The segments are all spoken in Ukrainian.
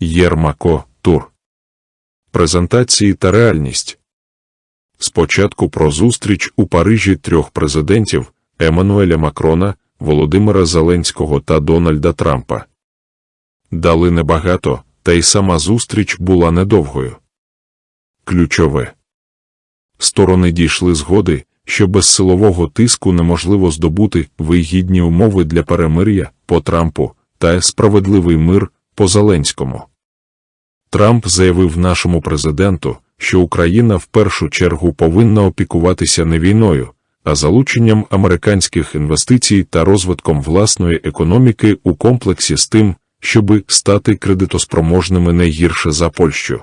Єрмако Тур. Презентації та реальність. Спочатку про зустріч у Парижі трьох президентів Еммануеля Макрона, Володимира Зеленського та Дональда Трампа. Дали небагато, та й сама зустріч була недовгою. Ключове. Сторони дійшли згоди, що без силового тиску неможливо здобути вигідні умови для перемир'я по Трампу та справедливий мир по Зеленському. Трамп заявив нашому президенту, що Україна в першу чергу повинна опікуватися не війною, а залученням американських інвестицій та розвитком власної економіки у комплексі з тим, щоби стати кредитоспроможними не гірше за Польщу.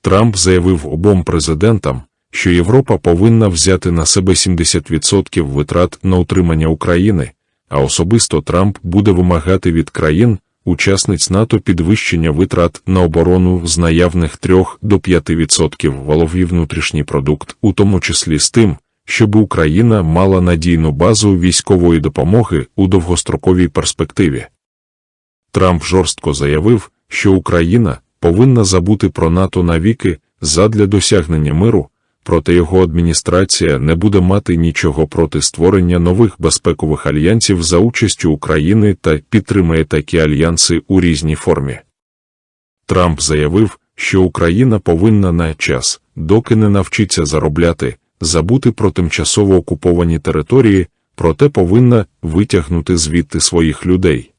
Трамп заявив обом президентам, що Європа повинна взяти на себе 70% витрат на утримання України, а особисто Трамп буде вимагати від країн, учасниць НАТО підвищення витрат на оборону з наявних 3 до 5% валовий внутрішній продукт, у тому числі з тим, щоб Україна мала надійну базу військової допомоги у довгостроковій перспективі. Трамп жорстко заявив, що Україна повинна забути про НАТО навіки задля досягнення миру, проте його адміністрація не буде мати нічого проти створення нових безпекових альянсів за участю України та підтримає такі альянси у різній формі. Трамп заявив, що Україна повинна на час, доки не навчиться заробляти, забути про тимчасово окуповані території, проте повинна витягнути звідти своїх людей.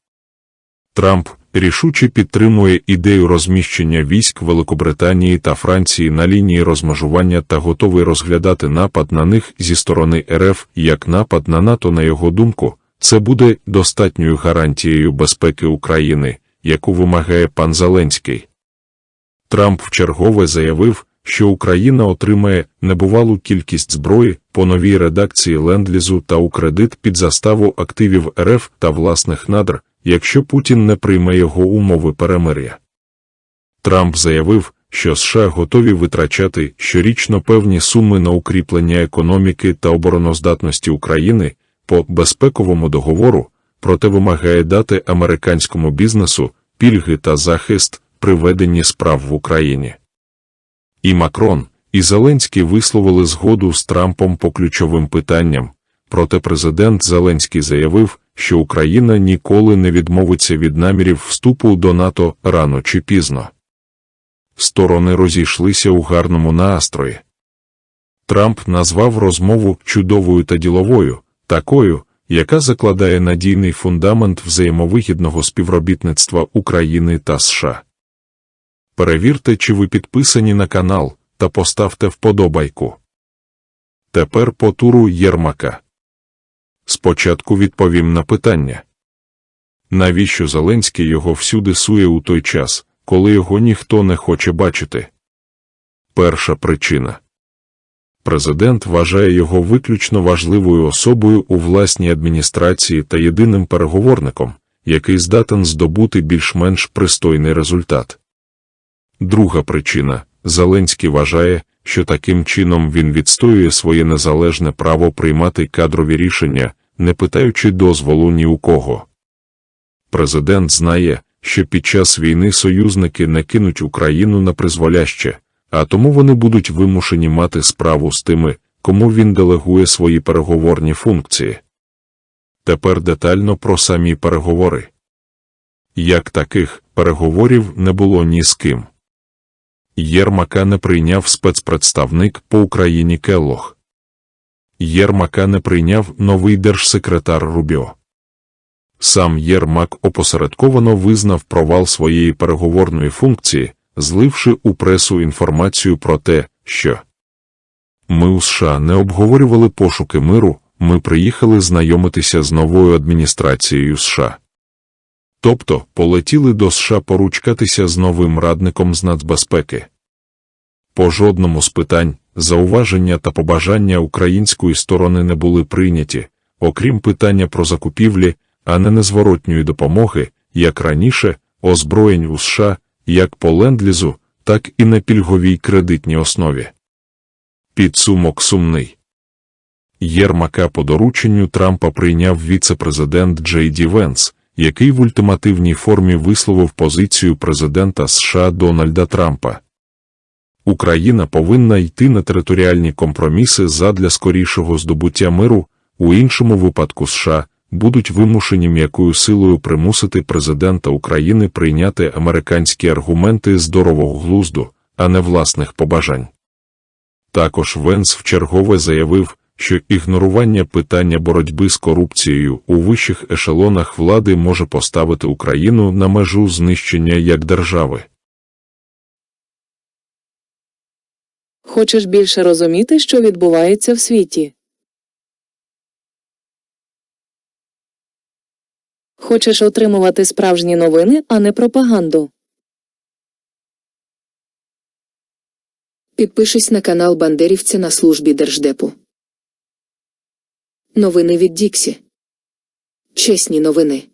Трамп рішуче підтримує ідею розміщення військ Великобританії та Франції на лінії розмежування та готовий розглядати напад на них зі сторони РФ як напад на НАТО. На його думку, це буде достатньою гарантією безпеки України, яку вимагає пан Зеленський. Трамп вчергове заявив, що Україна отримає небувалу кількість зброї по новій редакції ленд-лізу та у кредит під заставу активів РФ та власних надр, якщо Путін не прийме його умови перемир'я. Трамп заявив, що США готові витрачати щорічно певні суми на укріплення економіки та обороноздатності України по безпековому договору, проте вимагає дати американському бізнесу пільги та захист при веденні справ в Україні. І Макрон, і Зеленський висловили згоду з Трампом по ключовим питанням, проте президент Зеленський заявив, що Україна ніколи не відмовиться від намірів вступу до НАТО рано чи пізно. Сторони розійшлися у гарному настрої. Трамп назвав розмову чудовою та діловою, такою, яка закладає надійний фундамент взаємовигідного співробітництва України та США. Перевірте, чи ви підписані на канал, та поставте вподобайку. Тепер по туру Єрмака. Спочатку відповім на питання. Навіщо Зеленський його всюди сує у той час, коли його ніхто не хоче бачити? Перша причина. Президент вважає його виключно важливою особою у власній адміністрації та єдиним переговорником, який здатен здобути більш-менш пристойний результат. Друга причина Зеленський вважає, що таким чином він відстоює своє незалежне право приймати кадрові рішення, не питаючи дозволу ні у кого. Президент знає, що під час війни союзники не кинуть Україну на призволяще, а тому вони будуть вимушені мати справу з тими, кому він делегує свої переговорні функції. Тепер детально про самі переговори. Як таких переговорів не було ні з ким. Єрмака не прийняв спецпредставник по Україні Келлох. Єрмака не прийняв новий держсекретар Рубіо. Сам Єрмак опосередковано визнав провал своєї переговорної функції, зливши у пресу інформацію про те, що ми у США не обговорювали пошуки миру, ми приїхали знайомитися з новою адміністрацією США. Тобто полетіли до США поручкатися з новим радником з нацбезпеки. По жодному з питань, зауваження та побажання української сторони не були прийняті, окрім питання про закупівлі, а не незворотньої допомоги, як раніше, озброєнь у США, як по лендлізу, так і на пільговій кредитній основі. Підсумок сумний. Єрмака по дорученню Трампа прийняв віце-президент Джей Ді Венс, який в ультимативній формі висловив позицію президента США Дональда Трампа. Україна повинна йти на територіальні компроміси задля скорішого здобуття миру, у іншому випадку США будуть вимушені м'якою силою примусити президента України прийняти американські аргументи здорового глузду, а не власних побажань. Також Венс вчергове заявив, що ігнорування питання боротьби з корупцією у вищих ешелонах влади може поставити Україну на межу знищення як держави. Хочеш більше розуміти, що відбувається в світі? Хочеш отримувати справжні новини, а не пропаганду? Підпишись на канал Бандерівця на службі Держдепу. Новини від Діксі. Чесні новини.